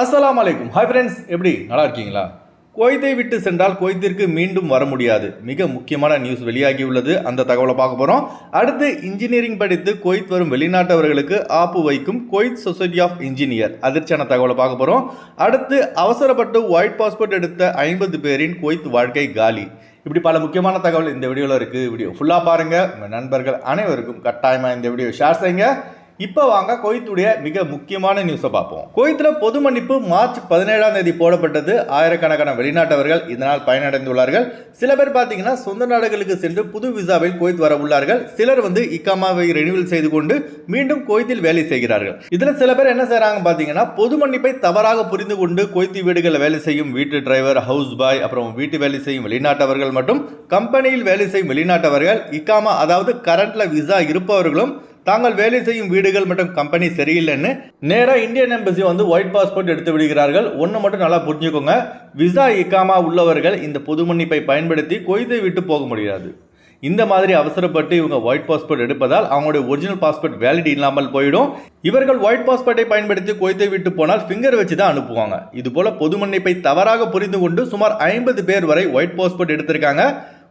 அஸ்லாம் அலைக்கும் hi friends எப்படி? நல்லா இருக்கீங்களா? குவைத்தை விட்டு சென்றால் குவைத்திற்கு மீண்டும் வர முடியாது. மிக முக்கியமான நியூஸ் வெளியாகி உள்ளது அந்த தகவலை பார்க்க போகிறோம் அடுத்து இன்ஜினியரிங் படித்து குவைத் வரும் வெளிநாட்டவர்களுக்கு ஆப்பு வைக்கும் குவைத் சொசைட்டி ஆஃப் இன்ஜினியர் அதிர்ச்சியான தகவலை பார்க்க போகிறோம் அடுத்து அவசரப்பட்டு ஒயிட் பாஸ்போர்ட் எடுத்த ஐம்பது பேரின் குவைத் வாழ்க்கை காலி. இப்படி பல முக்கியமான தகவல் இந்த வீடியோவில் இருக்குது வீடியோ ஃபுல்லாக பாருங்கள் உங்கள் நண்பர்கள் அனைவருக்கும் கட்டாயமாக இந்த வீடியோ ஷேர் செய்யுங்க. இப்போ வாங்க குவைத்துடைய மிக முக்கியமான நியூஸை பார்ப்போம். குவைத்தில் பொது மன்னிப்பு மார்ச் பதினேழாம் தேதி போடப்பட்டது. ஆயிரக்கணக்கான வெளிநாட்டவர்கள் இதனால் பயனடைந்துள்ளார்கள். சில பேர் பார்த்தீங்கன்னா சொந்த நாடுகளுக்கு சென்று புது விசாவில் குவைத் வர உள்ளார்கள். சிலர் வந்து இக்காமாவை ரெனியூவல் செய்து கொண்டு மீண்டும் கோயத்தில் வேலை செய்கிறார்கள். இதில் சில பேர் என்ன செய்கிறாங்க பார்த்தீங்கன்னா பொது மன்னிப்பை தவறாக புரிந்து கொண்டு குவைத்தி வீடுகளில் வேலை செய்யும் வீட்டு டிரைவர் ஹவுஸ் பாய் அப்புறம் வீட்டு வேலை செய்யும் வெளிநாட்டவர்கள் மற்றும் கம்பெனியில் வேலை செய்யும் வெளிநாட்டவர்கள் இக்காமா அதாவது கரண்ட்ல விசா இருப்பவர்களும் தாங்கள் வேலை செய்யும் வீடுகள் மற்றும் கம்பெனி சரியில்லைன்னு நேராக இந்தியன் எம்பசி வந்து ஒயிட் பாஸ்போர்ட் எடுத்து விடுகிறார்கள். ஒன்று மட்டும் நல்லா புரிஞ்சுக்கோங்க. விசா இக்காமா உள்ளவர்கள் இந்த பொது மன்னிப்பை பயன்படுத்தி கொய்தை விட்டு போக முடியாது. இந்த மாதிரி அவசரப்பட்டு இவங்க ஒயிட் பாஸ்போர்ட் எடுப்பதால் அவங்களுடைய ஒரிஜினல் பாஸ்போர்ட் வேலிடி இல்லாமல் போயிடும். இவர்கள் ஒயிட் பாஸ்போர்ட்டை பயன்படுத்தி குவைத்தை விட்டு போனால் ஃபிங்கர் வச்சு தான் அனுப்புவாங்க. இதுபோல் பொது மன்னிப்பை தவறாக புரிந்து கொண்டு சுமார் ஐம்பது பேர் வரை ஒயிட் பாஸ்போர்ட் எடுத்திருக்காங்க.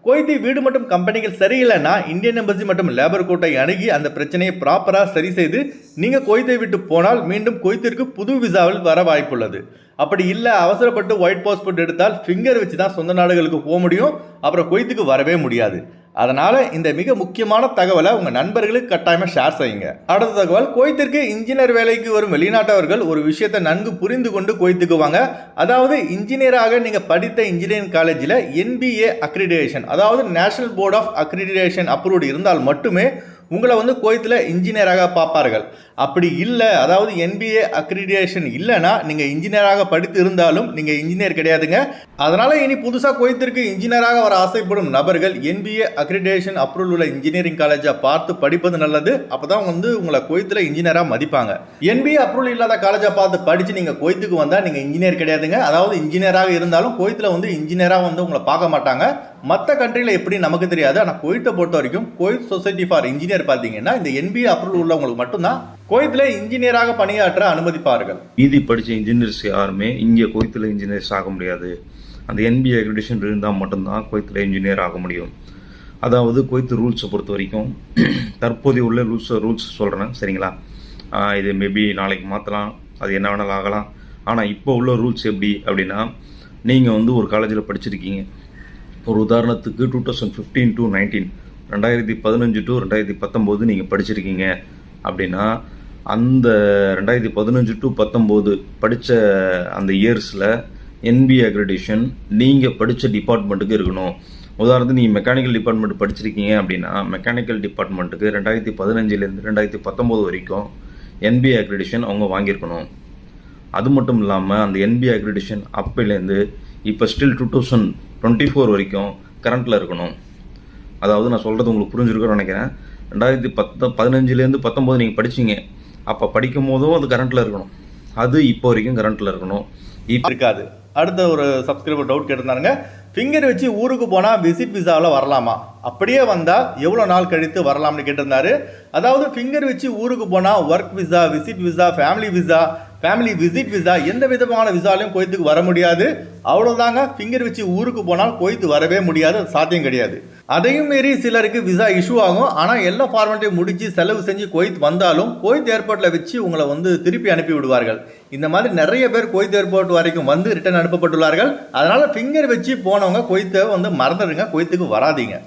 குவைத்தி வீடு மற்றும் கம்பெனிகள் சரியில்லைன்னா இந்தியன் எம்பசி மற்றும் லேபர் கோட்டை அணுகி அந்த பிரச்சனையை ப்ராப்பராக சரி செய்து நீங்கள் குவைத்தை விட்டு போனால் மீண்டும் குவைத்திற்கு புது விசாவில் வர வாய்ப்புள்ளது. அப்படி இல்லை அவசரப்பட்டு ஒயிட் பாஸ்போர்ட் எடுத்தால் ஃபிங்கர் வச்சு தான் சொந்த நாடுகளுக்கு போக முடியும். அப்புறம் குவைத்துக்கு வரவே முடியாது. அதனால் இந்த மிக முக்கியமான தகவலை உங்கள் நண்பர்களுக்கு கட்டாயமாக ஷேர் செய்யுங்க. அடுத்த தகவல் கோயத்திற்கு இன்ஜினியர் வேலைக்கு வரும் வெளிநாட்டவர்கள் ஒரு விஷயத்தை நன்கு புரிந்து கொண்டு குவைத்துக்கு வாங்க அதாவது இன்ஜினியராக நீங்கள் படித்த இன்ஜினியரிங் காலேஜில் என்பிஏ அக்ரிடேஷன் அதாவது national board of accreditation approved இருந்தால் மட்டுமே உங்களை வந்து கோயத்தில் இன்ஜினியராக பார்ப்பார்கள். அப்படி இல்லை அதாவது என்பிஏ அக்ரிடியேஷன் இல்லைன்னா நீங்கள் இன்ஜினியராக படித்து இருந்தாலும் நீங்கள் இன்ஜினியர் கிடையாதுங்க. அதனால் இனி புதுசாக கோயத்திற்கு இன்ஜினியராக வர ஆசைப்படும் நபர்கள் என்பிஏ அக்ரிடேஷன் அப்ரூவல் உள்ள இன்ஜினியரிங் காலேஜை பார்த்து படிப்பது நல்லது. அப்போ தான் வந்து உங்களை கோயத்தில் இன்ஜினியராக மதிப்பாங்க. என்பிஏ அப்ரூவல் இல்லாத காலேஜை பார்த்து படித்து நீங்கள் கோயத்துக்கு வந்தால் நீங்கள் இன்ஜினியர் கிடையாதுங்க. அதாவது இன்ஜினியராக இருந்தாலும் கோயத்தில் வந்து இன்ஜினியராக வந்து உங்களை பார்க்க மாட்டாங்க. மற்ற கண்ட்ரியில் எப்படி நமக்கு தெரியாது. ஆனால் குவைத்தை பொறுத்த வரைக்கும் குவைத் சொசைட்டி ஃபார் இன்ஜினியர் பார்த்தீங்கன்னா இந்த என்பிஏ அப்ரூவல் உள்ளவங்களுக்கு மட்டும்தான் குவைத்தில் இன்ஜினியராக பணியாற்ற அனுமதிப்பார்கள். மீதி படித்த இன்ஜினியர்ஸ் யாருமே இங்கே குவைத்தில் இன்ஜினியர்ஸ் ஆக முடியாது. அந்த என்பிஏ அக்ரிடேஷன் இருந்தால் மட்டும்தான் குவைத்தில் இன்ஜினியர் ஆக முடியும். அதாவது குவைத்து ரூல்ஸை பொறுத்த வரைக்கும் தற்போதைய உள்ள ரூல்ஸ் ரூல்ஸ் சொல்கிறேன் சரிங்களா? இது மேபி நாளைக்கு மாற்றலாம் அது என்ன வேணாலும் ஆகலாம். ஆனால் இப்போ உள்ள ரூல்ஸ் எப்படி அப்படின்னா நீங்கள் வந்து ஒரு காலேஜில் படிச்சிருக்கீங்க. ஒரு உதாரணத்துக்கு two thousand fifteen to nineteen ரெண்டாயிரத்தி பதினஞ்சு டு ரெண்டாயிரத்தி பத்தொம்போது நீங்கள் படிச்சிருக்கீங்க அப்படின்னா அந்த ரெண்டாயிரத்தி பதினஞ்சு டு பத்தொம்போது படித்த அந்த இயர்ஸில் என்பிஏ அக்ரிடேஷன் நீங்கள் படித்த டிபார்ட்மெண்ட்டுக்கு இருக்கணும். உதாரணத்துக்கு நீங்கள் மெக்கானிக்கல் டிபார்ட்மெண்ட் படிச்சிருக்கீங்க அப்படின்னா மெக்கானிக்கல் டிபார்ட்மெண்ட்டுக்கு ரெண்டாயிரத்தி பதினஞ்சுலேருந்து ரெண்டாயிரத்தி பத்தொம்போது வரைக்கும் என்பிஏ அக்ரிடேஷன் அவங்க வாங்கியிருக்கணும். அது மட்டும் இல்லாமல் அந்த என்பி அக்ரிடேஷன் அப்போலேருந்து இப்போ still two thousand twenty four வரைக்கும் கரண்ட்டில் இருக்கணும். அதாவது நான் சொல்கிறது உங்களுக்கு புரிஞ்சிருக்கும்னு நினைக்கிறேன். ரெண்டாயிரத்தி பத்து பதினஞ்சுலேருந்து பத்தொம்போது நீங்கள் படிச்சீங்க. அப்போ படிக்கும் போதும் அது கரண்ட்டில் இருக்கணும். அது இப்போ வரைக்கும் கரண்ட்டில் இருக்கணும். இப்போ இருக்காது. அடுத்த ஒரு சப்ஸ்கிரைபர் டவுட் கேட்டிருந்தாருங்க ஃபிங்கர் வச்சு ஊருக்கு போனால் விசிட் விசாவில் வரலாமா? அப்படியே வந்தால் எவ்வளோ நாள் கழித்து வரலாம்னு கேட்டிருந்தாரு. அதாவது ஃபிங்கர் வச்சு ஊருக்கு போனால் work visa visit visa family visa family visit visa எந்த விதமான விசாலையும் கோயத்துக்கு வர முடியாது. அவ்வளோதாங்க ஃபிங்கர் வச்சு ஊருக்கு போனால் கோயத்து வரவே முடியாது. சாத்தியம் கிடையாது. அதையும் மீறி சிலருக்கு விசா இஷ்யூ ஆகும். ஆனால் எல்லா ஃபார்மாலிட்டியும் முடித்து செலவு செஞ்சு கோயத் வந்தாலும் கோயத் ஏர்போர்ட்டில் வச்சு உங்களை வந்து திருப்பி அனுப்பி விடுவார்கள். இந்த மாதிரி நிறைய பேர் கோயத் ஏர்போர்ட் வரைக்கும் வந்து ரிட்டர்ன் அனுப்பப்பட்டுள்ளார்கள். அதனால் ஃபிங்கர் வச்சு போனவங்க கோயத்தை வந்து மறந்துடுங்க. கோயத்துக்கு வராதீங்க.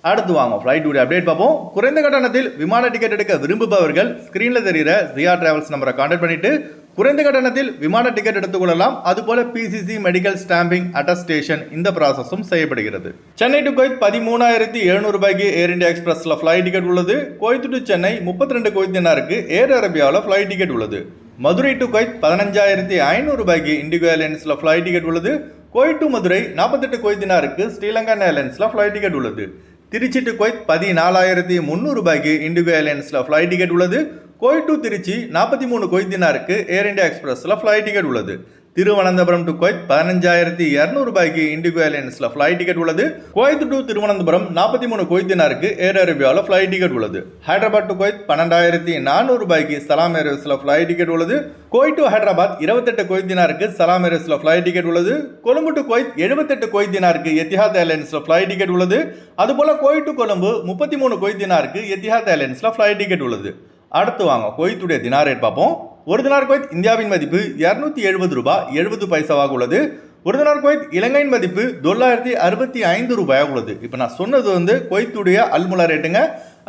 அடுத்து வாங்க. ஃப்ளைட் உடைய அப்டேட் பார்ப்போம். குறைந்த கட்டணத்தில் விமான டிக்கெட் எடுக்க விரும்புபவர்கள் ஸ்க்ரீனில் தெரிகிற ஜியா டிராவல்ஸ் நம்பரை கான்டாக்ட் பண்ணிவிட்டு குறைந்த கட்டணத்தில் விமான டிக்கெட் எடுத்துக்கொள்ளலாம். அதுபோல பிசிசி மெடிக்கல் ஸ்டாம்பிங் அட்டஸ்டேஷன் இந்த ப்ராசஸும் செய்யப்படுகிறது. சென்னை டு கோயத் பதிமூணாயிரத்தி எழுநூறு ரூபாய்க்கு ஏர் இந்தியா எக்ஸ்பிரஸ்ல ஃப்ளைட் டிக்கெட் உள்ளது. கோயத்து டு சென்னை முப்பத்தி ரெண்டு கோயத் தினாருக்கு ஏர் அரேபியாவில் ஃப்ளைட் டிக்கெட் உள்ளது. மதுரை டு கோயத் பதினஞ்சாயிரத்தி ஐநூறு ரூபாய்க்கு இண்டிகோ ஏர்லைன்ஸில் ஃப்ளைட் டிக்கெட் உள்ளது. கோயட் டு மதுரை நாற்பத்தெட்டு கோயத் தினாருக்கு ஸ்ரீலங்கன் ஏர்லைன்ஸில் ஃப்ளைட் டிக்கெட் உள்ளது. திருச்சி டு கோயத் பதினாலாயிரத்தி முந்நூறு ரூபாய்க்கு இண்டிகோ ஏர்லைன்ஸில் ஃப்ளைட் டிக்கெட் உள்ளது. கோயட் டு திருச்சி நாற்பத்தி மூணு கொய்தினாருக்கு ஏர் இந்தியா எக்ஸ்பிரஸில் ஃப்ளைட் டிக்கெட் உள்ளது. திருவனந்தபுரம் டு கோயத் பதினஞ்சாயிரத்தி இரநூறு ரூபாய்க்கு இண்டிகோ ஏர்லைன்ஸில் ஃப்ளைட் டிக்கெட் உள்ளது. குவைத் டு திருவனந்தபுரம் நாற்பத்தி மூணு கொய்தினாருக்கு தினாருக்கு ஏர் அரேபியாவில் ஃப்ளைட் டிக்கெட் உள்ளது. ஹைதராபாத் டு கோயத் பன்னெண்டாயிரத்தி நானூறு ரூபாய்க்கு சலாம் ஏர்வேஸில் ஃப்ளைட் டிக்கெட் உள்ளது. கோய் டு ஹைதராபாத் இருபத்தெட்டு குவைத் தினாருக்கு சலாம் ஏர்வேஸில் ஃப்ளைட் டிக்கெட் உள்ளது. கொழும்பு டு கோயத் எழுபத்தெட்டு கொய்தினாருக்கு தினாருக்கு எத்திஹாத் ஏர்லைன்ஸில் ஃப்ளைட் டிக்கெட் உள்ளது. அதுபோல் குவைத் டு கொழும்பு முப்பத்தி மூணு கொய்தினாருக்கு தினாருக்கு எத்திஹாத் ஏர்லைன்ஸில் ஃப்ளைட் டிக்கெட் உள்ளது. அடுத்து வாங்க கொய்த்துடைய தினார் ரேட் பார்ப்போம். ஒரு தினார் குவைத் இந்தியாவின் மதிப்பு இரநூத்தி எழுபது ரூபாய் எழுபது பைசாவாக உள்ளது. ஒரு தினார் குவைத் இலங்கையின் மதிப்பு தொள்ளாயிரத்தி அறுபத்தி ஐந்து ரூபாயாக உள்ளது. இப்போ நான் சொன்னது வந்து கொய்த்துடைய அல்முலா ரேட்டுங்க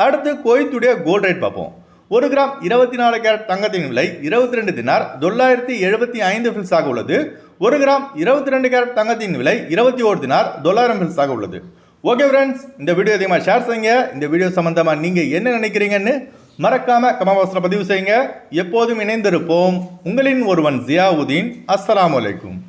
அடுத்து கொய்த்துடைய கோல்ட் ரேட் பார்ப்போம். ஒரு கிராம் இருபத்தி நாலு கேரட் தங்கத்தின் விலை இருபத்தி ரெண்டு தினார் தொள்ளாயிரத்தி எழுபத்தி ஐந்து ஃபில்ஸாக உள்ளது. ஒரு கிராம் இருபத்தி ரெண்டு கேரட் தங்கத்தின் விலை இருபத்தி ஒரு தினார் தொள்ளாயிரம் ஃபில்ஸாக உள்ளது. ஓகே ஃப்ரெண்ட்ஸ் இந்த வீடியோ அதிகமாக ஷேர் செய்யுங்க. இந்த வீடியோ சம்மந்தமாக நீங்கள் என்ன நினைக்கிறீங்கன்னு மறக்காம கமவாசனை பதிவு செய்யுங்க. எப்போதும் இணைந்திருப்போம். உங்களின் ஒருவன் ஜியாவுதீன். அஸ்ஸலாமு வலைக்கும்